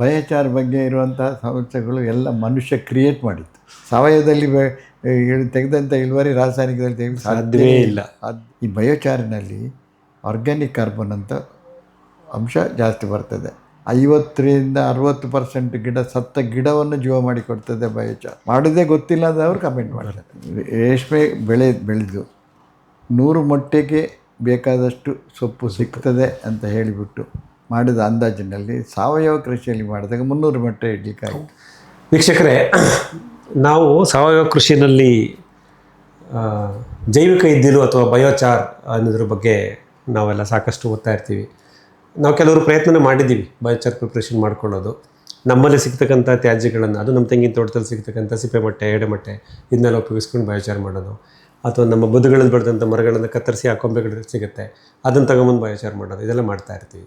Biochar ಬಗ್ಗೆ ಇರುವಂಥ ಸಮಸ್ಯೆಗಳು ಎಲ್ಲ ಮನುಷ್ಯ ಕ್ರಿಯೇಟ್ ಮಾಡಿತ್ತು. ಸಾವಯವದಲ್ಲಿ ತೆಗೆದಂಥ ಇಳುವರಿ ರಾಸಾಯನಿಕದಲ್ಲಿ ತೆಗೆದು ಸಾಧ್ಯವೇ ಇಲ್ಲ. ಅದು ಈ ಬಯೋಚಾರಿನಲ್ಲಿ ಆರ್ಗ್ಯಾನಿಕ್ ಕಾರ್ಬನ್ ಅಂತ ಅಂಶ ಜಾಸ್ತಿ ಬರ್ತದೆ. ಐವತ್ತರಿಂದ ಅರವತ್ತು ಪರ್ಸೆಂಟ್ ಗಿಡ ಸತ್ತ ಗಿಡವನ್ನು ಜೀವ ಮಾಡಿ ಕೊಡ್ತದೆ ಬಯೋಚಾರ್ ಮಾಡೋದೇ ಗೊತ್ತಿಲ್ಲದವರು ಕಮೆಂಟ್ ಮಾಡ್ತಾರೆ. ರೇಷ್ಮೆ ಬೆಳೆ ಬೆಳೆದು ನೂರು ಮೊಟ್ಟೆಗೆ ಬೇಕಾದಷ್ಟು ಸೊಪ್ಪು ಸಿಗ್ತದೆ ಅಂತ ಹೇಳಿಬಿಟ್ಟು ಮಾಡಿದ ಅಂದಾಜಿನಲ್ಲಿ ಸಾವಯವ ಕೃಷಿಯಲ್ಲಿ ಮಾಡಿದಾಗ ಮುನ್ನೂರು ಮೊಟ್ಟೆ ಇಡ್ಲಿಕ್ಕಾಗಿ ವೀಕ್ಷಕರೇ, ನಾವು ಸಾವಯವ ಕೃಷಿಯಲ್ಲಿ ಜೈವಿಕ ಇದ್ದಿಲು ಅಥವಾ ಬಯೋಚಾರ್ ಅನ್ನೋದ್ರ ಬಗ್ಗೆ ನಾವೆಲ್ಲ ಸಾಕಷ್ಟು ಓದ್ತಾ ಇರ್ತೀವಿ. ನಾವು ಕೆಲವರು ಪ್ರಯತ್ನ ಮಾಡಿದ್ದೀವಿ ಬಯೋಚಾರ್ ಪ್ರಿಪ್ರೇಷನ್ ಮಾಡ್ಕೊಳ್ಳೋದು. ನಮ್ಮಲ್ಲಿ ಸಿಗ್ತಕ್ಕಂಥ ತ್ಯಾಜ್ಯಗಳನ್ನು, ಅದು ನಮ್ಮ ತೆಂಗಿನ ತೋಟದಲ್ಲಿ ಸಿಗ್ತಕ್ಕಂಥ ಸಿಪ್ಪೆ ಮೊಟ್ಟೆ ಎಡೆಮಟ್ಟೆ ಇದನ್ನೆಲ್ಲ ಉಪಯೋಗಿಸ್ಕೊಂಡು ಬಯೋಚಾರ್ ಮಾಡೋದು. ಅಥವಾ ನಮ್ಮ ಬದುಗಳಲ್ಲಿ ಬೆಳೆದಂಥ ಮರಗಳನ್ನು ಕತ್ತರಿಸಿ ಆ ಕೊಂಬೆಗಳು ಸಿಗುತ್ತೆ. ಅದನ್ನು ತಗೊಂಬಂದು ಬಯೋಚಾರ್ ಮಾಡೋದು, ಇದೆಲ್ಲ ಮಾಡ್ತಾ ಇರ್ತೀವಿ.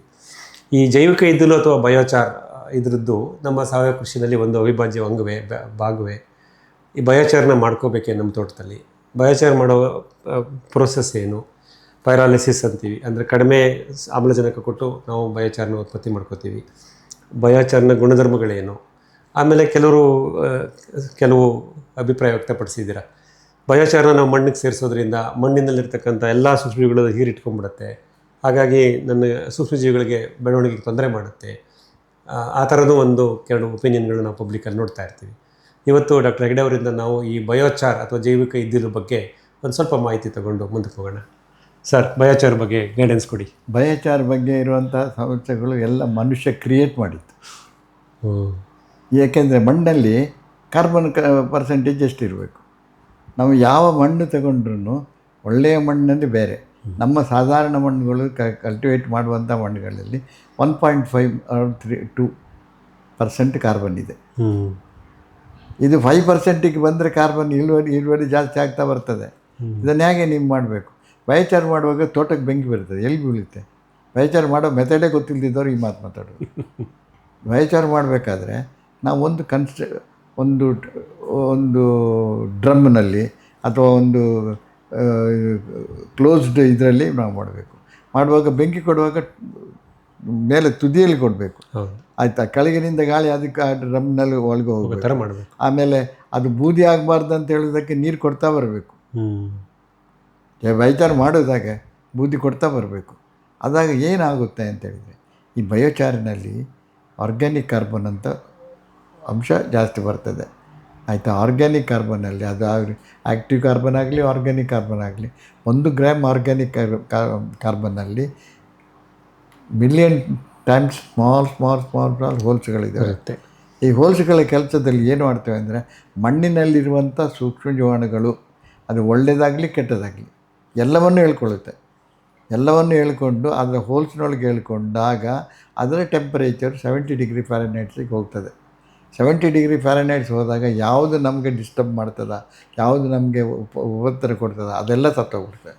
ಈ ಜೈವಿಕ ಇದ್ದಲು ಅಥವಾ ಬಯೋಚಾರ್ ಇದ್ರದ್ದು ನಮ್ಮ ಸಾವಯವ ಕೃಷಿಯಲ್ಲಿ ಒಂದು ಅವಿಭಾಜ್ಯ ಅಂಗವೇ ಭಾಗವೇ. ಈ ಬಯೋಚಾರ್ನ ಮಾಡ್ಕೋಬೇಕೆ ನಮ್ಮ ತೋಟದಲ್ಲಿ. ಬಯೋಚಾರ್ ಮಾಡೋ ಪ್ರೋಸೆಸ್ ಏನು? ಪೈರಾಲಿಸಿಸ್ ಅಂತೀವಿ. ಅಂದರೆ ಕಡಿಮೆ ಆಮ್ಲಜನಕ ಕೊಟ್ಟು ನಾವು ಬಯೋಚಾರ್ನ ಉತ್ಪತ್ತಿ ಮಾಡ್ಕೋತೀವಿ. ಬಯೋಚಾರ್ನ ಗುಣಧರ್ಮಗಳೇನು? ಆಮೇಲೆ ಕೆಲವರು ಕೆಲವು ಅಭಿಪ್ರಾಯ ವ್ಯಕ್ತಪಡಿಸಿದ್ದೀರ. ಬಯೋಚಾರ್ನ ನಾವು ಮಣ್ಣಿಗೆ ಸೇರಿಸೋದ್ರಿಂದ ಮಣ್ಣಿನಲ್ಲಿರ್ತಕ್ಕಂಥ ಎಲ್ಲ ಸೂಕ್ಷ್ಮಗಳು ಹೀರಿಟ್ಕೊಂಡ್ಬಿಡುತ್ತೆ. ಹಾಗಾಗಿ ನನ್ನ ಸೂಕ್ಷ್ಮಜೀವಿಗಳಿಗೆ ಬೆಳವಣಿಗೆಗೆ ತೊಂದರೆ ಮಾಡುತ್ತೆ. ಆ, ಥರದ್ದು ಒಂದು ಕೆಲವು ಒಪಿನಿಯನ್ಗಳು ನಾವು ಪಬ್ಲಿಕಲ್ಲಿ ನೋಡ್ತಾ ಇರ್ತೀವಿ. ಇವತ್ತು ಡಾಕ್ಟರ್ ಹೆಗ್ಡೆ ಅವರಿಂದ ನಾವು ಈ ಬಯೋಚಾರ್ ಅಥವಾ ಜೈವಿಕ ಇದ್ದಿರೋ ಬಗ್ಗೆ ಒಂದು ಸ್ವಲ್ಪ ಮಾಹಿತಿ ತಗೊಂಡು ಮುಂದಕ್ಕೆ ಹೋಗೋಣ. ಸರ್ ಬಯೋಚಾರ್ ಬಗ್ಗೆ ಗೈಡೆನ್ಸ್ ಕೊಡಿ. ಬಯೋಚಾರ್ ಬಗ್ಗೆ ಇರುವಂಥ ಸಮಸ್ಯೆಗಳು ಎಲ್ಲ ಮನುಷ್ಯ ಕ್ರಿಯೇಟ್ ಮಾಡಿತ್ತು. ಏಕೆಂದರೆ ಮಣ್ಣಲ್ಲಿ ಕಾರ್ಬನ್ ಕ ಪರ್ಸೆಂಟೇಜ್ ಎಷ್ಟಿರಬೇಕು? ನಾವು ಯಾವ ಮಣ್ಣು ತಗೊಂಡ್ರೂ ಒಳ್ಳೆಯ ಮಣ್ಣಲ್ಲಿ ಬೇರೆ. ನಮ್ಮ ಸಾಧಾರಣ ಮಣ್ಣುಗಳು ಕ ಕಲ್ಟಿವೇಟ್ ಮಾಡುವಂಥ ಮಣ್ಣುಗಳಲ್ಲಿ one point five three two percent carbon ಇದೆ. ಇದು ಫೈವ್ ಪರ್ಸೆಂಟಿಗೆ ಬಂದರೆ ಕಾರ್ಬನ್ ಇಳುವರಿ ಇಳುವರಿ ಜಾಸ್ತಿ ಆಗ್ತಾ ಬರ್ತದೆ. ಇದನ್ನು ಹೇಗೆ ನೀವು ಮಾಡಬೇಕು? ಬಯಚಾರ ಮಾಡುವಾಗ ತೋಟಕ್ಕೆ ಬೆಂಕಿ ಬರ್ತದೆ ಎಲ್ಲಿ ಬೀಳುತ್ತೆ? ಬಯಚಾರ ಮಾಡೋ ಮೆಥಡೇ ಗೊತ್ತಿಲ್ಲದಿದ್ದವ್ರು ಈ ಮಾತು ಮಾತಾಡೋದು ಬಯಚಾರ ಮಾಡಬೇಕಾದ್ರೆ ನಾವು ಒಂದು ಕನ್ಸ್ಟ್ರ ಒಂದು ಒಂದು ಡ್ರಮ್ನಲ್ಲಿ ಅಥವಾ ಒಂದು ಕ್ಲೋಸ್ಡ್ ಇದರಲ್ಲಿ ನಾವು ಮಾಡಬೇಕು. ಮಾಡುವಾಗ ಬೆಂಕಿ ಕೊಡುವಾಗ ಮೇಲೆ ತುದಿಯಲ್ಲಿ ಕೊಡಬೇಕು. ಹೌದು. ಆಯಿತಾ? ಕೆಳಗಿನಿಂದ ಗಾಳಿ ಅದಕ್ಕೆ ಡ್ರಮ್ನಲ್ಲಿ ಒಳಗೆ ಹೋಗಬೇಕು. ಮಾಡಬೇಕು. ಆಮೇಲೆ ಅದು ಬೂದಿ ಆಗಬಾರ್ದು ಅಂತ ಹೇಳೋದಕ್ಕೆ ನೀರು ಕೊಡ್ತಾ ಬರಬೇಕು. ಬೈಚಾರ ಮಾಡೋದಾಗ ಬೂದಿ ಕೊಡ್ತಾ ಬರಬೇಕು. ಅದಾಗ ಏನಾಗುತ್ತೆ ಅಂತ ಹೇಳಿದರೆ ಈ ಬಯೋಚಾರಿನಲ್ಲಿ ಆರ್ಗ್ಯಾನಿಕ್ ಕಾರ್ಬನ್ ಅಂತ ಅಂಶ ಜಾಸ್ತಿ ಬರ್ತದೆ. ಆಯಿತಾ? ಆರ್ಗ್ಯಾನಿಕ್ ಕಾರ್ಬನಲ್ಲಿ ಅದು ಆ್ಯಕ್ಟಿವ್ ಕಾರ್ಬನ್ ಆಗಲಿ ಆರ್ಗ್ಯಾನಿಕ್ ಕಾರ್ಬನ್ ಆಗಲಿ. ಒಂದು gram organic ಕಾರ್ಬನ್ನಲ್ಲಿ million times small small small small ಹೋಲ್ಸ್ಗಳಿದೆ ಬರುತ್ತೆ ಈ ಹೋಲ್ಸ್ಗಳ ಕೆಲಸದಲ್ಲಿ ಏನು ಮಾಡ್ತೇವೆ ಅಂದರೆ ಮಣ್ಣಿನಲ್ಲಿರುವಂಥ ಸೂಕ್ಷ್ಮ ಜೀವಾಣುಗಳು ಅದು ಒಳ್ಳೆಯದಾಗಲಿ ಕೆಟ್ಟದಾಗಲಿ ಎಲ್ಲವನ್ನು ಹೇಳ್ಕೊಳ್ಳುತ್ತೆ. ಎಲ್ಲವನ್ನು ಹೇಳ್ಕೊಂಡು ಅದರ ಹೋಲ್ಸ್ನೊಳಗೆ ಹೇಳ್ಕೊಂಡಾಗ ಅದರ ಟೆಂಪರೇಚರ್ ಸೆವೆಂಟಿ ಡಿಗ್ರಿ ಫ್ಯಾರನೈಟ್ಸಿಗೆ ಹೋಗ್ತದೆ. ಸೆವೆಂಟಿ ಡಿಗ್ರಿ ಫ್ಯಾರನೈಟ್ಸ್ ಹೋದಾಗ ಯಾವುದು ನಮಗೆ ಡಿಸ್ಟರ್ಬ್ ಮಾಡ್ತದ ಯಾವುದು ನಮಗೆ ಉಪ ಉಪತ್ತರ ಕೊಡ್ತದ ಅದೆಲ್ಲ ಸತ್ತೋಗ್ಬಿಡ್ತದೆ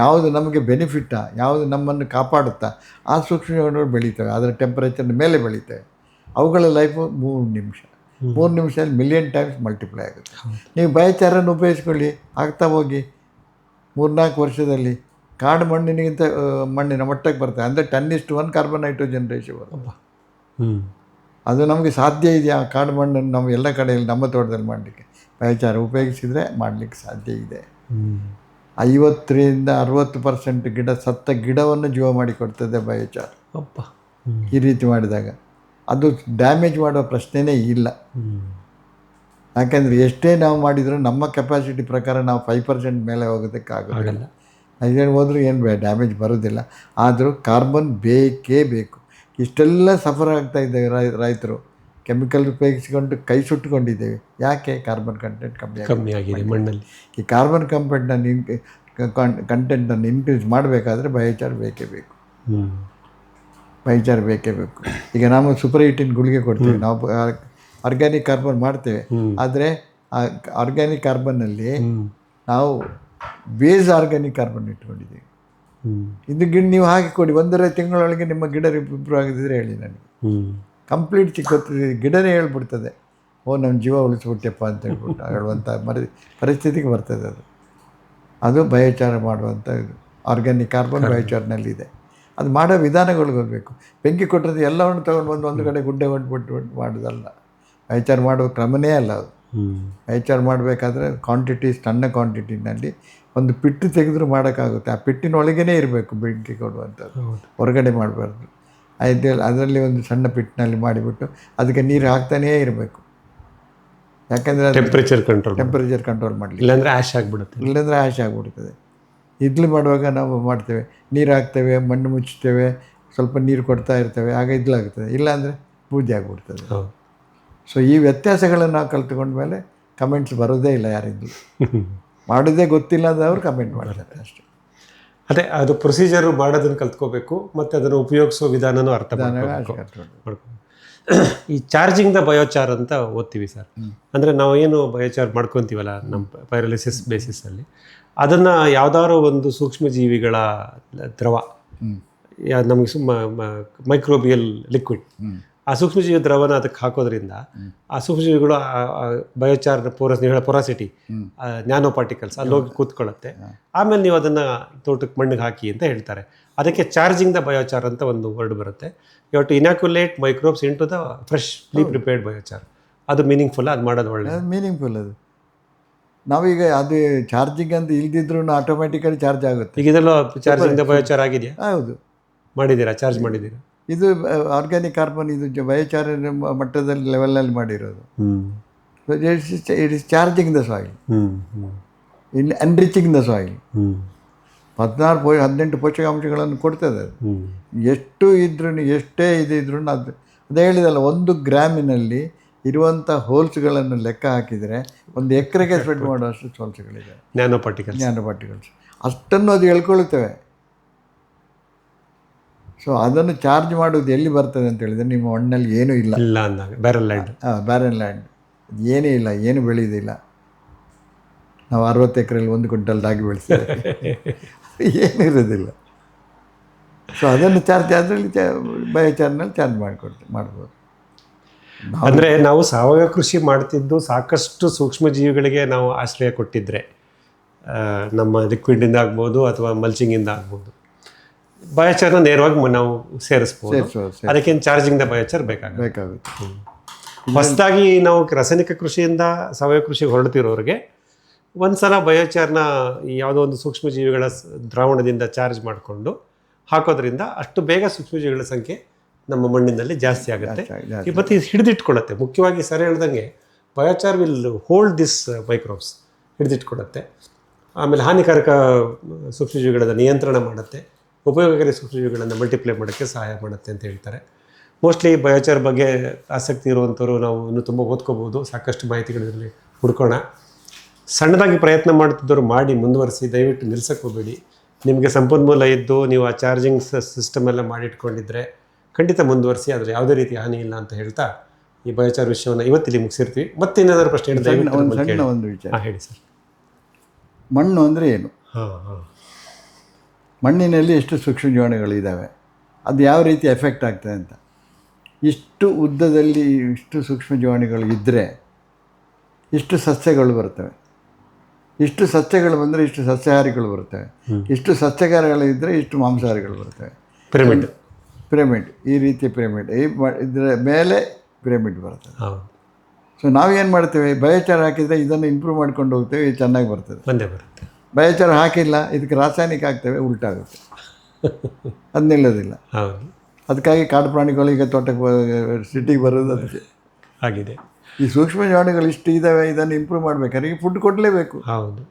ಯಾವುದು ನಮಗೆ ಬೆನಿಫಿಟ್ಟಾ ಯಾವುದು ನಮ್ಮನ್ನು ಕಾಪಾಡುತ್ತಾ ಆ ಸೂಕ್ಷ್ಮ ಜೀವಾಣುಗಳು ಬೆಳೀತವೆ ಅದರ ಟೆಂಪರೇಚರ್ ಮೇಲೆ ಬೆಳೀತವೆ. ಅವುಗಳ ಲೈಫು ಮೂರು ನಿಮಿಷ. ಮೂರು ನಿಮಿಷದಲ್ಲಿ ಮಿಲಿಯನ್ ಟೈಮ್ಸ್ ಮಲ್ಟಿಪ್ಲೈ ಆಗುತ್ತೆ. ನೀವು ಬಯಚಾರನ್ನು ಉಪಯೋಗಿಸ್ಕೊಳ್ಳಿ ಆಗ್ತಾ ಹೋಗಿ. ಮೂರ್ನಾಲ್ಕು ವರ್ಷದಲ್ಲಿ ಕಾಡು ಮಣ್ಣಿನಿಗಿಂತ ಮಣ್ಣಿನ ಮಟ್ಟಕ್ಕೆ ಬರ್ತದೆ ಅಂದರೆ ಟನ್ ಇಷ್ಟು ಒನ್ ಕಾರ್ಬನ್ ನೈಟ್ರೋಜನ್ ರೇಷಿಯೋ ಬರ್ತದೆ. ಹ್ಞೂ ಅದು ನಮಗೆ ಸಾಧ್ಯ ಇದೆಯಾ? ಕಾಡು ಮಣ್ಣನ್ನು ನಾವು ಎಲ್ಲ ಕಡೆಯಲ್ಲಿ ನಮ್ಮ ತೋಟದಲ್ಲಿ ಮಾಡಲಿಕ್ಕೆ. ಬಯಚಾರ ಉಪಯೋಗಿಸಿದರೆ ಮಾಡಲಿಕ್ಕೆ ಸಾಧ್ಯ ಇದೆ. ಐವತ್ತರಿಂದ ಅರುವತ್ತು ಪರ್ಸೆಂಟ್ ಗಿಡ ಸತ್ತ ಗಿಡವನ್ನು ಜೀವ ಮಾಡಿ ಕೊಡ್ತದೆ ಬಯೋಚಾರ ಅಪ್ಪ. ಈ ರೀತಿ ಮಾಡಿದಾಗ. ಅದು ಡ್ಯಾಮೇಜ್ ಮಾಡುವ ಪ್ರಶ್ನೆಯೇ ಇಲ್ಲ. ಯಾಕೆಂದರೆ ಎಷ್ಟೇ ನಾವು ಮಾಡಿದರೂ ನಮ್ಮ ಕೆಪಾಸಿಟಿ ಪ್ರಕಾರ ನಾವು ಫೈವ್ ಪರ್ಸೆಂಟ್ ಮೇಲೆ ಹೋಗೋದಕ್ಕಾಗಲ್ಲ ಅದೇನು ಐದೇನು ಹೋದರೂ ಏನು ಡ್ಯಾಮೇಜ್ ಬರೋದಿಲ್ಲ ಆದರೂ ಕಾರ್ಬನ್ ಬೇಕೇ ಬೇಕು. ಇಷ್ಟೆಲ್ಲ ಸಫರ್ ಆಗ್ತಾ ಇದ್ದೇವೆ ರೈ ರೈತರು. ಕೆಮಿಕಲ್ ಉಪಯೋಗಿಸಿಕೊಂಡು ಕೈ ಸುಟ್ಟುಕೊಂಡಿದ್ದೇವೆ. ಯಾಕೆ ಕಾರ್ಬನ್ ಕಂಟೆಂಟ್ ಕಮ್ಮಿ ಕಮ್ಮಿ ಆಗಿದೆ ಮಣ್ಣಲ್ಲಿ. ಈ ಕಾರ್ಬನ್ ಕಂಪೆಂಟನ್ನು ಇನ್ ಕಂಟೆಂಟನ್ನು ಇನ್ಕ್ರೀಸ್ ಮಾಡಬೇಕಾದ್ರೆ ಬಯೋಚಾರ್ ಬೇಕೇ ಬೇಕು. ಬಯೋಚಾರ್ ಬೇಕೇ ಬೇಕು. ಈಗ ನಾವು ಸೂಪರ್ ಹಿಟ್ಟಿನ ಗುಳಿಗೆ ಕೊಡ್ತೀವಿ. ನಾವು ಆರ್ಗ್ಯಾನಿಕ್ ಕಾರ್ಬನ್ ಮಾಡ್ತೇವೆ. ಆದರೆ ಆರ್ಗ್ಯಾನಿಕ್ ಕಾರ್ಬನ್ನಲ್ಲಿ ನಾವು ಬೇಸ್ ಆರ್ಗ್ಯಾನಿಕ್ ಕಾರ್ಬನ್ ಇಟ್ಕೊಂಡಿದ್ದೀವಿ. ಇದು ಗಿಡ ನೀವು ಹಾಕಿ ಕೊಡಿ ಒಂದೂವರೆ ತಿಂಗಳೊಳಗೆ ನಿಮ್ಮ ಗಿಡ ಇಂಪ್ರೂವ್ ಆಗಿದ್ದರೆ ಹೇಳಿ ನನಗೆ ಕಂಪ್ಲೀಟ್ ಚಿಕ್ಕೋತ್ತದೆ ಗಿಡನೇ ಹೇಳ್ಬಿಡ್ತದೆ. ಓ ನಮ್ಮ ಜೀವ ಉಳಿಸ್ಬಿಟ್ಟೆಪ್ಪ ಅಂತ ಹೇಳ್ಬಿಟ್ಟು ಹೇಳುವಂಥ ಮರಿ ಪರಿಸ್ಥಿತಿಗೆ ಬರ್ತದೆ ಅದು. ಅದು ಬಯೋಚಾರ ಮಾಡುವಂಥ ಇದು. ಆರ್ಗ್ಯಾನಿಕ್ ಕಾರ್ಬನ್ ಬಯೋಚಾರ್ನಲ್ಲಿದೆ ಅದು ಮಾಡೋ ವಿಧಾನಗಳು ಬರಬೇಕು ಬೆಂಕಿ ಕೊಟ್ಟರೆ ಎಲ್ಲವನ್ನು ತೊಗೊಂಡು ಬಂದು ಒಂದು ಕಡೆ ಗುಡ್ಡೆ ಹೊಂಟ್ಬಿಟ್ಟು ಮಾಡೋದಲ್ಲ. ಬಯೋಚಾರ್ ಮಾಡೋ ಕ್ರಮನೇ ಅಲ್ಲ ಅದು. ಹ್ಮ್ ಆರ್ ಮಾಡಬೇಕಾದ್ರೆ ಕ್ವಾಂಟಿಟಿ ಸಣ್ಣ ಕ್ವಾಂಟಿಟಿನಲ್ಲಿ ಒಂದು ಪಿಟ್ಟು ತೆಗೆದ್ರೂ ಮಾಡೋಕ್ಕಾಗುತ್ತೆ. ಆ ಪಿಟ್ಟಿನೊಳಗೇ ಇರಬೇಕು ಬೆಂಕಿ ಕೊಡುವಂಥದ್ದು. ಹೊರಗಡೆ ಮಾಡಬಾರ್ದು. ಆಯ್ತು ಅದರಲ್ಲಿ ಒಂದು ಸಣ್ಣ ಪಿಟ್ಟಿನಲ್ಲಿ ಮಾಡಿಬಿಟ್ಟು ಅದಕ್ಕೆ ನೀರು ಹಾಕ್ತಾನೇ ಇರಬೇಕು. ಯಾಕಂದರೆ ಟೆಂಪ್ರೇಚರ್ ಕಂಟ್ರೋಲ್ ಟೆಂಪ್ರೇಚರ್ ಕಂಟ್ರೋಲ್ ಮಾಡಲಿ ಇಲ್ಲಾಂದರೆ ಆಶ್ ಆಗಿಬಿಡುತ್ತೆ. ಇಲ್ಲಾಂದರೆ ಆಶ್ ಆಗಿಬಿಡ್ತದೆ ಇದ್ಲು ಮಾಡುವಾಗ ನಾವು ಮಾಡ್ತೇವೆ. ನೀರು ಹಾಕ್ತೇವೆ ಮಣ್ಣು ಮುಚ್ಚುತ್ತೇವೆ ಸ್ವಲ್ಪ ನೀರು ಕೊಡ್ತಾ ಇರ್ತೇವೆ ಆಗ ಇದ್ಲಾಗ್ತದೆ. ಇಲ್ಲಾಂದರೆ ಪೂಜೆ ಆಗಿಬಿಡ್ತದೆ. ಸೊ ಈ ವ್ಯತ್ಯಾಸಗಳನ್ನು ನಾವು ಕಲ್ತ್ಕೊಂಡ ಮೇಲೆ ಕಮೆಂಟ್ಸ್ ಬರೋದೇ ಇಲ್ಲ ಯಾರಿಂದಲೂ ಮಾಡೋದೇ ಗೊತ್ತಿಲ್ಲ ಅಂದವರು ಕಮೆಂಟ್ ಮಾಡ್ತಾರೆ ಅಷ್ಟೇ. ಅದೇ ಅದು ಪ್ರೊಸೀಜರು ಮಾಡೋದನ್ನು ಕಲ್ತ್ಕೋಬೇಕು ಮತ್ತು ಅದನ್ನು ಉಪಯೋಗಿಸೋ ವಿಧಾನನೂ ಅರ್ಥ ಮಾಡ್ಕೋಬೇಕು. ಈ ಚಾರ್ಜಿಂಗ್ ದ ಬಯೋಚಾರ್ ಅಂತ ಓದ್ತೀವಿ ಸರ್. ಅಂದರೆ ನಾವು ಏನು ಬಯೋಚಾರ್ ಮಾಡ್ಕೊತೀವಲ್ಲ ನಮ್ಮ ಪೈರಲಿಸಿಸ್ ಬೇಸಿಸಲ್ಲಿ ಅದನ್ನು ಯಾವ್ದಾದ್ರು ಒಂದು ಸೂಕ್ಷ್ಮಜೀವಿಗಳ ದ್ರವ ನಮಗೆ ಸುಮ್ಮ ಮೈಕ್ರೋಬಿಯಲ್ ಲಿಕ್ವಿಡ್. ಆ ಸೂಕ್ಷ್ಮಜೀವಿ ದ್ರವನ ಅದಕ್ಕೆ ಹಾಕೋದ್ರಿಂದ ಆ ಸೂಕ್ಷ್ಮಜೀವಿಗಳು ಬಯೋಚಾರ್ ಪೋರಸ್ ನೀವು ಹೇಳೋ ಪೊರಾಸಿಟಿ. ನ್ಯಾನೋ ಪಾರ್ಟಿಕಲ್ಸ್ ಅಲ್ಲಿ ಹೋಗಿ ಕೂತ್ಕೊಳ್ಳುತ್ತೆ. ಆಮೇಲೆ ನೀವು ಅದನ್ನು ತೋಟಕ್ಕೆ ಮಣ್ಣಿಗೆ ಹಾಕಿ ಅಂತ ಹೇಳ್ತಾರೆ. ಅದಕ್ಕೆ ಚಾರ್ಜಿಂಗ್ ದ ಬಯೋಚಾರ್ ಅಂತ ಒಂದು ವರ್ಡ್ ಬರುತ್ತೆ. You to inoculate microbes into the freshly prepared biochar ಅದು ಮೀನಿಂಗ್ಫುಲ್ ಅದು ಮಾಡೋದು ಒಳ್ಳೆ ಮೀನಿಂಗ್ಫುಲ್ ಅದು. ನಾವೀಗ ಅದು ಚಾರ್ಜಿಂಗ್ ಅಂತ ಇಲ್ದಿದ್ರೂ ಆಟೋಮೆಟಿಕಲಿ ಚಾರ್ಜ್ ಆಗುತ್ತೆ. ಈಗ ಇದೆಲ್ಲ ಚಾರ್ಜಿಂಗ್ ದ ಬಯೋಚಾರ್ ಆಗಿದೆಯಾ? ಹೌದು. ಮಾಡಿದ್ದೀರಾ? ಚಾರ್ಜ್ ಮಾಡಿದ್ದೀರಾ? ಇದು ಆರ್ಗ್ಯಾನಿಕ್ ಕಾರ್ಬನ್ ಇದು ಜ- ಬಯೋಚಾರ ಮಟ್ಟದಲ್ಲಿ ಲೆವೆಲಲ್ಲಿ ಮಾಡಿರೋದು. ಹ್ಞೂ it is charging the soil in enriching the soil ಹದಿನಾರು ಪೋ ಹದಿನೆಂಟು ಪೋಷಕಾಂಶಗಳನ್ನು ಕೊಡ್ತದೆ ಅದು. ಎಷ್ಟು ಇದ್ರೂ ಎಷ್ಟೇ ಇದು ಇದ್ರೂ ಅದು ಅದು ಹೇಳಿದಲ್ಲ ಒಂದು ಗ್ರಾಮಿನಲ್ಲಿ ಇರುವಂಥ ಹೋಲ್ಸ್ಗಳನ್ನು ಲೆಕ್ಕ ಹಾಕಿದರೆ ಒಂದು ಎಕರೆಗೆ ಸ್ಪ್ರೆಡ್ ಮಾಡುವಷ್ಟು ಹೋಲ್ಸ್ಗಳಿದೆ. ನ್ಯಾನೋ ಪಾರ್ಟಿಕಲ್ಸ್ ಜ್ಞಾನ ಪಾರ್ಟಿಕಲ್ಸ್ ಅಷ್ಟನ್ನು ಅದು ಹೇಳ್ಕೊಳ್ತೇವೆ ಸೊ ಅದನ್ನು ಚಾರ್ಜ್ ಮಾಡೋದು ಎಲ್ಲಿ ಬರ್ತದೆ ಅಂತ ಹೇಳಿದರೆ ನಿಮ್ಮ ಮಣ್ಣಲ್ಲಿ ಏನೂ ಇಲ್ಲ. ಇಲ್ಲ ಅಂದಾಗ ಬ್ಯಾರಲ್ ಲ್ಯಾಂಡ್ ಬ್ಯಾರನ್ ಲ್ಯಾಂಡ್ ಏನೇ ಇಲ್ಲ ಏನು ಬೆಳೆಯೋದಿಲ್ಲ ನಾವು ಅರವತ್ತು ಎಕರೆಯಲ್ಲಿ ಒಂದು ಕ್ವಿಂಟಲ್ ರಾಗಿ ಬೆಳೆಸ್ತೇವೆ ಏನೂ ಇರೋದಿಲ್ಲ ಸೊ ಅದನ್ನು ಚಾರ್ಜ್ ಅದರಲ್ಲಿ ಚಾ ಬಯೋಚಾರ್ನಲ್ಲಿ ಚಾರ್ಜ್ ಮಾಡಿಕೊಡ್ತೀವಿ ಮಾಡ್ಬೋದು. ಅಂದರೆ ನಾವು ಸಾವಯವ ಕೃಷಿ ಮಾಡ್ತಿದ್ದು ಸಾಕಷ್ಟು ಸೂಕ್ಷ್ಮ ಜೀವಿಗಳಿಗೆ ನಾವು ಆಶ್ರಯ ಕೊಟ್ಟಿದ್ರೆ ಆ, ನಮ್ಮ ಲಿಕ್ವಿಡಿಂದ ಆಗ್ಬೋದು ಅಥವಾ ಮಲ್ಚಿಂಗಿಂದ ಆಗ್ಬೋದು. ಬಯೋಚಾರ್ನ ನೇರವಾಗಿ ನಾವು ಸೇರಿಸ್ಬೋದು. ಅದಕ್ಕೆ ಅದಕ್ಕೇನು ಚಾರ್ಜಿಂಗ್ ದ ಬಯೋಚಾರ್ ಬೇಕಾಗುತ್ತೆ. ಬೇಕಾಗುತ್ತೆ ಹೊಸದಾಗಿ ನಾವು ರಾಸಾಯನಿಕ ಕೃಷಿಯಿಂದ ಸಾವಯವ ಕೃಷಿಗೆ ಹೊರಡ್ತಿರೋರಿಗೆ ಒಂದ್ಸಲ ಬಯೋಚಾರ್ನ ಈ ಯಾವುದೋ ಒಂದು ಸೂಕ್ಷ್ಮ ಜೀವಿಗಳ ಸ್- ದ್ರಾವಣದಿಂದ ಚಾರ್ಜ್ ಮಾಡಿಕೊಂಡು ಹಾಕೋದ್ರಿಂದ ಅಷ್ಟು ಬೇಗ ಸೂಕ್ಷ್ಮಜೀವಿಗಳ ಸಂಖ್ಯೆ ನಮ್ಮ ಮಣ್ಣಿನಲ್ಲಿ ಜಾಸ್ತಿ ಆಗುತ್ತೆ. ಜಾಸ್ತಿ- ಜಾಸ್ತಿ. ಈ ಮತ್ತೆ ಇದು ಹಿಡಿದಿಟ್ಕೊಳ್ಳುತ್ತೆ. ಮುಖ್ಯವಾಗಿ ಸರಿ ಹೇಳ್ದಂಗೆ biochar will hold this microbes ಹಿಡಿದಿಟ್ಕೊಳ್ಳುತ್ತೆ. ಆಮೇಲೆ ಹಾನಿಕಾರಕ ಸೂಕ್ಷ್ಮಜೀವಿಗಳ ನಿಯಂತ್ರಣ ಮಾಡುತ್ತೆ. ಉಪಯೋಗಕಾರಿ ಸೂಕ್ಷ್ಮಜೀವಿಗಳನ್ನು ಮಲ್ಟಿಪ್ಲೈ ಮಾಡೋಕ್ಕೆ ಸಹಾಯ ಮಾಡುತ್ತೆ ಅಂತ ಹೇಳ್ತಾರೆ. ಮೋಸ್ಟ್ಲಿ ಬಯೋಚಾರ್ ಬಗ್ಗೆ ಆಸಕ್ತಿ ಇರುವಂಥವ್ರು ನಾವು ಇನ್ನೂ ತುಂಬ ಓದ್ಕೋಬೋದು ಸಾಕಷ್ಟು ಮಾಹಿತಿಗಳಲ್ಲಿ ಹುಡ್ಕೋಣ. ಸಣ್ಣದಾಗಿ ಪ್ರಯತ್ನ ಮಾಡ್ತಿದ್ದವರು ಮಾಡಿ ಮುಂದುವರಿಸಿ ದಯವಿಟ್ಟು ನಿಲ್ಸಕ್ಕೆ ಹೋಗಬೇಡಿ. ನಿಮಗೆ ಸಂಪನ್ಮೂಲ ಇದ್ದು ನೀವು ಆ ಚಾರ್ಜಿಂಗ್ ಸಿಸ್ಟಮ್ ಎಲ್ಲ ಮಾಡಿಟ್ಕೊಂಡಿದ್ರೆ ಖಂಡಿತ ಮುಂದುವರಿಸಿ ಆದರೆ ಯಾವುದೇ ರೀತಿ ಹಾನಿ ಇಲ್ಲ ಅಂತ ಹೇಳ್ತಾ ಈ ಬಯೋಚಾರ್ ವಿಷಯವನ್ನು ಇವತ್ತಿಲ್ಲಿ ಮುಗಿಸಿರ್ತೀವಿ. ಮತ್ತೆ ಏನಾದರೂ ಪ್ರಶ್ನೆ ಹೇಳಿ ಸರ್. ಮಣ್ಣು ಅಂದರೆ ಏನು? ಹಾಂ ಹಾಂ. ಮಣ್ಣಿನಲ್ಲಿ ಎಷ್ಟು ಸೂಕ್ಷ್ಮ ಜೀವಾಣುಗಳಿದ್ದಾವೆ ಅದು ಯಾವ ರೀತಿ ಎಫೆಕ್ಟ್ ಆಗ್ತದೆ ಅಂತ. ಇಷ್ಟು ಉದ್ದದಲ್ಲಿ ಇಷ್ಟು ಸೂಕ್ಷ್ಮ ಜೀವಾಣುಗಳು ಇದ್ದರೆ ಇಷ್ಟು ಸಸ್ಯಗಳು ಬರ್ತವೆ ಇಷ್ಟು ಸಸ್ಯಗಳು ಬಂದರೆ ಇಷ್ಟು ಸಸ್ಯಾಹಾರಿಗಳು ಬರ್ತವೆ ಇಷ್ಟು ಸಸ್ಯಹಾರಿಗಳು ಇದ್ದರೆ ಇಷ್ಟು ಮಾಂಸಾಹಾರಿಗಳು ಬರ್ತವೆ ಪಿರಮಿಡ್ ಪಿರಮಿಡ್ ಈ ರೀತಿ ಪಿರಮಿಡ್ ಈ ಮ- ಇದರ ಮೇಲೆ ಪಿರಮಿಡ್ ಬರ್ತದೆ ಹೌದು. ಸೊ ನಾವೇನು ಮಾಡ್ತೇವೆ? ಬಯೋಚಾರ ಹಾಕಿದರೆ ಇದನ್ನು ಇಂಪ್ರೂವ್ ಮಾಡ್ಕೊಂಡು ಹೋಗ್ತೇವೆ ಚೆನ್ನಾಗಿ ಬರ್ತದೆ. ಬಂದೇ ಬರುತ್ತೆ. ಬಯೋಚಾರ ಹಾಕಿಲ್ಲ ಇದಕ್ಕೆ ರಾಸಾಯನಿಕ ಹಾಕ್ತೇವೆ ಉಲ್ಟಾಗುತ್ತೆ. ಅದು ನಿಲ್ಲೋದಿಲ್ಲ. ಹೌದು. ಅದಕ್ಕಾಗಿ ಕಾಡು ಪ್ರಾಣಿಗಳು ಈಗ ತೋಟಕ್ಕೆ ಸಿಟಿಗೆ ಬರೋದು ಅದಕ್ಕೆ. ಆಗಿದೆ. ಈ ಸೂಕ್ಷ್ಮ ಜೀವಾಣುಗಳು ಇಷ್ಟು ಇದ್ದಾವೆ ಇದನ್ನು ಇಂಪ್ರೂವ್ ಮಾಡಬೇಕಾದ್ರೆ ಈಗ ಫುಡ್ ಕೊಡಲೇಬೇಕು. ಹೌದು.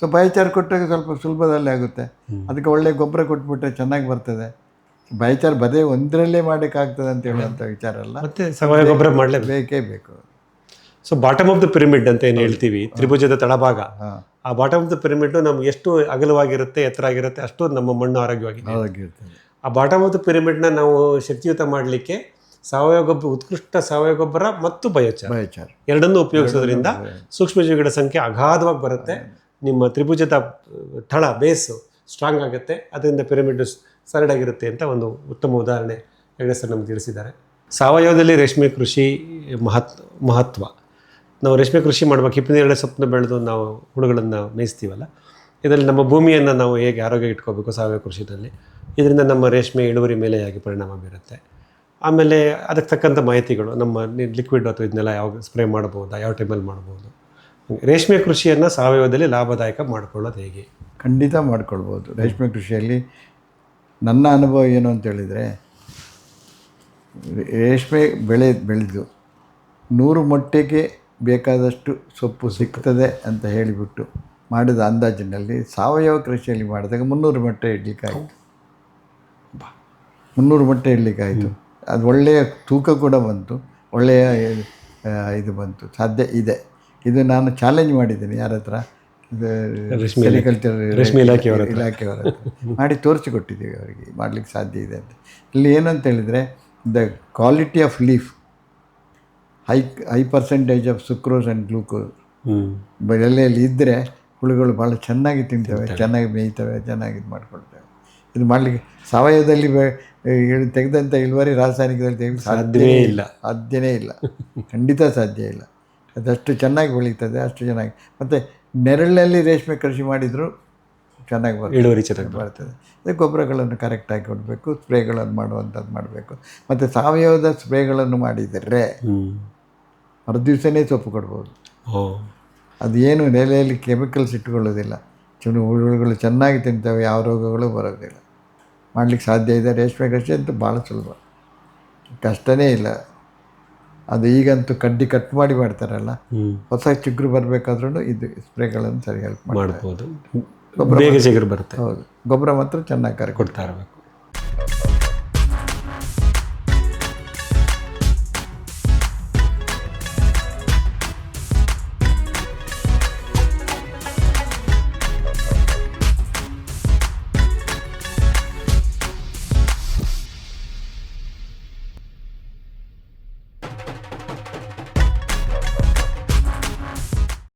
ಸೊ ಬಯೋಚಾರ ಕೊಟ್ಟಾಗ ಸ್ವಲ್ಪ ಸುಲಭದಲ್ಲಿ ಆಗುತ್ತೆ. ಅದಕ್ಕೆ ಒಳ್ಳೆ ಗೊಬ್ಬರ ಕೊಟ್ಬಿಟ್ರೆ ಚೆನ್ನಾಗಿ ಬರ್ತದೆ. ಬಯೋಚಾರ ಬದೇ ಒಂದರಲ್ಲೇ ಮಾಡೋಕ್ಕಾಗ್ತದೆ ಅಂತ ಹೇಳುವಂಥ ವಿಚಾರ ಅಲ್ಲ. ಮತ್ತೆ ಸಾವಯವ ಗೊಬ್ಬರ ಮಾಡಲೇ ಬೇಕೇ ಬೇಕು. So bottom of the pyramid ಅಂತ ಏನು ಹೇಳ್ತೀವಿ? ತ್ರಿಭುಜದ ತಳಭಾಗ. ಆ ಬಾಟಮ್ ಆಫ್ ದ ಪಿರಮಿಡ್ ನಮ್ಗೆ ಎಷ್ಟು ಅಗಲವಾಗಿರುತ್ತೆ ಎತ್ತರ ಆಗಿರುತ್ತೆ ಅಷ್ಟು ನಮ್ಮ ಮಣ್ಣು ಆರೋಗ್ಯವಾಗಿದೆ ಆರೋಗ್ಯ ಆ ಬಾಟಮ್ ಆಫ್ ದ ಪಿರಮಿಡ್ನ ನಾವು ಶಕ್ತಿಯುತ ಮಾಡಲಿಕ್ಕೆ ಸಾವಯವ ಗೊಬ್ಬರ ಉತ್ಕೃಷ್ಟ ಸಾವಯವ ಗೊಬ್ಬರ ಮತ್ತು ಬಯೋಚಾರ. ಬಯೋಚಾರ. ಎರಡನ್ನೂ ಉಪಯೋಗಿಸೋದ್ರಿಂದ ಸೂಕ್ಷ್ಮಜೀವಿಗಳ ಸಂಖ್ಯೆ ಅಗಾಧವಾಗಿ ಬರುತ್ತೆ. ನಿಮ್ಮ ತ್ರಿಭುಜದ ತಳ ಬೇಸು ಸ್ಟ್ರಾಂಗ್ ಆಗುತ್ತೆ. ಅದರಿಂದ ಪಿರಮಿಡ್ ಸರಡ್ ಆಗಿರುತ್ತೆ ಅಂತ ಒಂದು ಉತ್ತಮ ಉದಾಹರಣೆ. ಹೆಗಡೆ ಸರ್ ನಮ್ಗೆ ತಿಳಿಸಿದ್ದಾರೆ. ಸಾವಯವದಲ್ಲಿ ರೇಷ್ಮೆ ಕೃಷಿ ಮಹತ್ ಮಹತ್ವ. ನಾವು ರೇಷ್ಮೆ ಕೃಷಿ ಮಾಡ್ಬೇಕು ಹಿಪ್ಪಿನೇರಳೆ ಸೊಪ್ಪನ್ನ ಬೆಳೆದು ನಾವು ಹುಳುಗಳನ್ನು ಮೇಯಿಸ್ತೀವಲ್ಲ, ಇದರಲ್ಲಿ ನಮ್ಮ ಭೂಮಿಯನ್ನು ನಾವು ಹೇಗೆ ಆರೋಗ್ಯ ಇಟ್ಕೋಬೇಕು ಸಾವಯವ ಕೃಷಿನಲ್ಲಿ. ಇದರಿಂದ ನಮ್ಮ ರೇಷ್ಮೆ, ಇಳುವರಿ ಮೇಲೆ ಹೇಗೆ ಪರಿಣಾಮ ಬೀರುತ್ತೆ. ಆಮೇಲೆ ಅದಕ್ಕೆ ತಕ್ಕಂಥ ಮಾಹಿತಿಗಳು, ನಮ್ಮ ಲಿಕ್ವಿಡ್ ಅಥವಾ ಇದನ್ನೆಲ್ಲ ಯಾವಾಗ ಸ್ಪ್ರೇ ಮಾಡ್ಬೋದಾ, ಯಾವ ಟೈಮಲ್ಲಿ ಮಾಡ್ಬೋದು. ರೇಷ್ಮೆ ಕೃಷಿಯನ್ನು ಸಾವಯವದಲ್ಲಿ ಲಾಭದಾಯಕ ಮಾಡ್ಕೊಳ್ಳೋದು ಹೇಗೆ? ಖಂಡಿತ ಮಾಡ್ಕೊಳ್ಬೋದು. ರೇಷ್ಮೆ ಕೃಷಿಯಲ್ಲಿ ನನ್ನ ಅನುಭವ ಏನು ಅಂತ ಹೇಳಿದರೆ, ರೇಷ್ಮೆ ಬೆಳೆ ಬೆಳೆದು ನೂರು ಮೊಟ್ಟೆಗೆ ಬೇಕಾದಷ್ಟು ಸೊಪ್ಪು ಸಿಗ್ತದೆ ಅಂತ ಹೇಳಿಬಿಟ್ಟು ಮಾಡಿದ ಅಂದಾಜಿನಲ್ಲಿ ಸಾವಯವ ಕೃಷಿಯಲ್ಲಿ ಮಾಡಿದಾಗ ಮುನ್ನೂರು ಮೊಟ್ಟೆ ಇಡ್ಲಿಕ್ಕಾಯಿತು. ಮುನ್ನೂರು ಮೊಟ್ಟೆ ಇಡ್ಲಿಕ್ಕಾಯಿತು. ಅದು ಒಳ್ಳೆಯ ತೂಕ ಕೂಡ ಬಂತು ಒಳ್ಳೆಯ ಇದು ಬಂತು ಸಾಧ್ಯ ಇದೆ. ಇದು ನಾನು ಚಾಲೆಂಜ್ ಮಾಡಿದ್ದೀನಿ ಯಾರ ಹತ್ರ? ಸೆರಿಕಲ್ಚರ್ ಇಲಾಖೆಯವರ. ಇಲಾಖೆಯವರ ಮಾಡಿ ತೋರಿಸಿಕೊಟ್ಟಿದ್ದೀವಿ ಅವರಿಗೆ ಮಾಡಲಿಕ್ಕೆ ಸಾಧ್ಯ ಇದೆ ಅಂತ. ಇಲ್ಲಿ ಏನಂತ ಹೇಳಿದರೆ the quality of leaf high high percentage of sucrose and glucose ಎಲೆಯಲ್ಲಿ ಇದ್ದರೆ ಹುಳುಗಳು ಭಾಳ ಚೆನ್ನಾಗಿ ತಿಂತವೆ ಚೆನ್ನಾಗಿ ಮೇಯ್ತವೆ ಚೆನ್ನಾಗಿ ಇದು ಮಾಡ್ಕೊಳ್ತವೆ. ಇದು ಮಾಡಲಿಕ್ಕೆ ಸಾವಯವದಲ್ಲಿ ತೆಗೆದಂಥ ಇಳುವರಿ ರಾಸಾಯನಿಕದಲ್ಲಿ ತೆಗೆದು ಸಾಧ್ಯವೇ ಇಲ್ಲ. ಸಾಧ್ಯವೇ ಇಲ್ಲ. ಖಂಡಿತ ಸಾಧ್ಯ ಇಲ್ಲ. ಅದಷ್ಟು ಚೆನ್ನಾಗಿ ಬೆಳೀತದೆ ಅಷ್ಟು ಚೆನ್ನಾಗಿ. ಮತ್ತು ನೆರಳಲ್ಲಿ ರೇಷ್ಮೆ ಕೃಷಿ ಮಾಡಿದರೂ ಚೆನ್ನಾಗಿ ಬರ್ತದೆ. ಇಳುವರಿ ಚೆನ್ನಾಗಿ ಬರ್ತದೆ. ಅದೇ ಗೊಬ್ಬರಗಳನ್ನು ಕರೆಕ್ಟಾಗಿ ಕೊಡಬೇಕು ಸ್ಪ್ರೇಗಳನ್ನು ಮಾಡುವಂಥದ್ದು ಮಾಡಬೇಕು. ಮತ್ತು ಸಾವಯವದ ಸ್ಪ್ರೇಗಳನ್ನು ಮಾಡಿದರೆ ಹ್ಞೂ ಮರುದಿವಸನೇ ಸೊಪ್ಪು ಕೊಡ್ಬೋದು. ಓ. ಅದು ಏನು ನೆಲೆಯಲ್ಲಿ ಕೆಮಿಕಲ್ಸ್ ಇಟ್ಕೊಳ್ಳೋದಿಲ್ಲ ಚುಣಿ ಹುಳುಗಳು ಚೆನ್ನಾಗಿ ತಿಂತವೆ ಯಾವ ರೋಗಗಳು ಬರೋದಿಲ್ಲ. ಮಾಡಲಿಕ್ಕೆ ಸಾಧ್ಯ ಇದೆ ರೇಷ್ಮೆ ಕೃಷಿ ಅಂತೂ ಭಾಳ ಸುಲಭ. ಕಷ್ಟನೇ ಇಲ್ಲ. ಅದು ಈಗಂತೂ ಕಡ್ಡಿ ಕಟ್ ಮಾಡಿ ಮಾಡ್ತಾರಲ್ಲ ಹೊಸ ಚಿಗುರು ಬರಬೇಕಾದ್ರೂ ಇದು ಸ್ಪ್ರೇಗಳನ್ನು ಸರಿ ಹೆಲ್ಪ್ ಮಾಡಿ ಮಾಡ್ಬೋದು. ಗೊಬ್ಬರ ಬರುತ್ತೆ. ಹೌದು. ಗೊಬ್ಬರ ಮಾತ್ರ ಚೆನ್ನಾಗಿ ಕರೆ ಕೊಡ್ತಾ ಇರಬೇಕು.